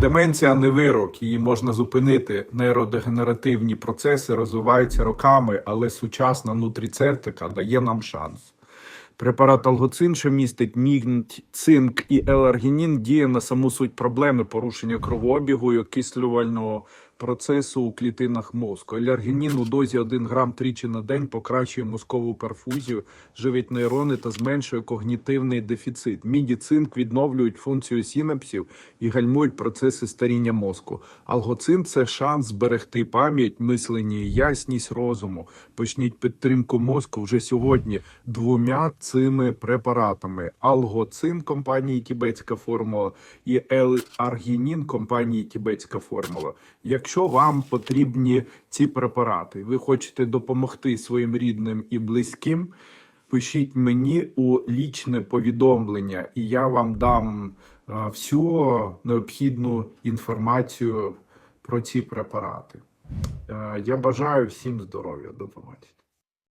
Деменція не вирок, її можна зупинити. Нейродегенеративні процеси розвиваються роками, але сучасна нутріцептика дає нам шанс. Препарат алгоцин, що містить мігніть, цинк і еларгінін, діє на саму суть проблеми порушення кровообігу і окислювального процесу у клітинах мозку. Еларгінін у дозі 1 грам тричі на день покращує мозкову перфузію, живить нейрони та зменшує когнітивний дефіцит. Міді цинк відновлюють функцію синапсів і гальмують процеси старіння мозку. Алгоцин це шанс зберегти пам'ять, мислення ясність розуму. Почніть підтримку мозку вже сьогодні двома цими препаратами: алгоцин компанії Тібетська формула і L-аргінін компанії Тібетська формула. Якщо вам потрібні ці препарати, ви хочете допомогти своїм рідним і близьким, пишіть мені у лічне повідомлення, і я вам дам е, всю необхідну інформацію про ці препарати. Е, Я бажаю всім здоров'я. До побачення.